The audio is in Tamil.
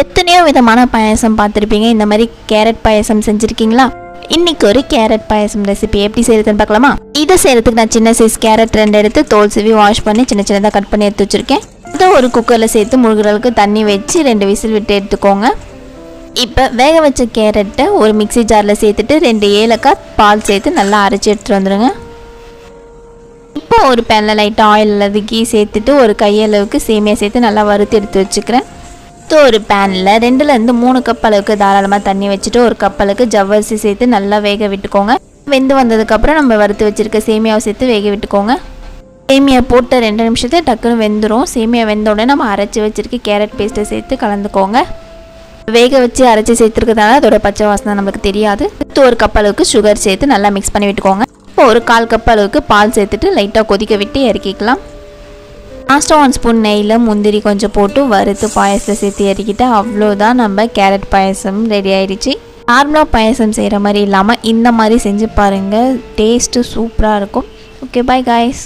எத்தனையோ விதமான பாயாசம் பார்த்துருப்பீங்க. இந்த மாதிரி கேரட் பாயாசம் செஞ்சுருக்கீங்களா? இன்னைக்கு ஒரு கேரட் பாயாசம் ரெசிபி எப்படி செய்யறதுன்னு பார்க்கலாமா? இதை செய்யறதுக்கு நான் சின்ன சைஸ் கேரட் ரெண்டு எடுத்து தோல் சீவி வாஷ் பண்ணி சின்ன சின்னதாக கட் பண்ணி எடுத்து வச்சுருக்கேன். இதை ஒரு குக்கரில் சேர்த்து முழுகிற அளவுக்கு தண்ணி வச்சு ரெண்டு விசில் விட்டு எடுத்துக்கோங்க. இப்போ வேக வச்ச கேரட்டை ஒரு மிக்ஸி ஜாரில் சேர்த்துட்டு ரெண்டு ஏலக்காய் பால் சேர்த்து நல்லா அரைச்சி எடுத்துகிட்டு வந்துடுங்க இப்போ ஒரு பேனில் லைட்டாக ஆயில் அல்லது கீ சேர்த்துட்டு ஒரு கையளவுக்கு சேமியா சேர்த்து நல்லா வறுத்து எடுத்து வச்சுக்கிறேன். அடுத்து ஒரு பேனில் ரெண்டுலேருந்து மூணு கப் அளவுக்கு தாராளமாக தண்ணி வச்சுட்டு ஒரு கப் அளவுக்கு ஜவ்வரிசி சேர்த்து நல்லா வேக விட்டுக்கோங்க. வெந்து வந்ததுக்கப்புறம் நம்ம வறுத்து வச்சுருக்க சேமியாவை சேர்த்து வேக விட்டுக்கோங்க. சேமியா போட்ட ரெண்டு நிமிஷத்தை டக்குன்னு வெந்துடும் சேமியா வெந்த உடனே நம்ம அரைச்சி வச்சுருக்க கேரட் பேஸ்ட்டை சேர்த்து கலந்துக்கோங்க. வேக வச்சு அரைச்சி சேர்த்துருக்கறதால அதோட பச்சை வாசனை நம்மளுக்கு தெரியாது. ஒரு கப் அளவுக்கு சுகர் சேர்த்து நல்லா மிக்ஸ் பண்ணி விட்டுக்கோங்க. இப்போ ஒரு கால் கப் அளவுக்கு பால் சேர்த்துட்டு லைட்டாக கொதிக்க விட்டு இறக்கிக்கலாம். லாஸ்ட்டாக ஒன் ஸ்பூன் நெய்யில் முந்திரி கொஞ்சம் போட்டு வறுத்து பாயசத்தை சேர்த்து இறக்கிட்டு அவ்வளோதான் நம்ம கேரட் பாயசம் ரெடி ஆயிடுச்சு. நார்மலாக பாயசம் செய்கிற மாதிரி இல்லாமல் இந்த மாதிரி செஞ்சு பாருங்கள் டேஸ்ட்டு சூப்பராக இருக்கும். Okay bye guys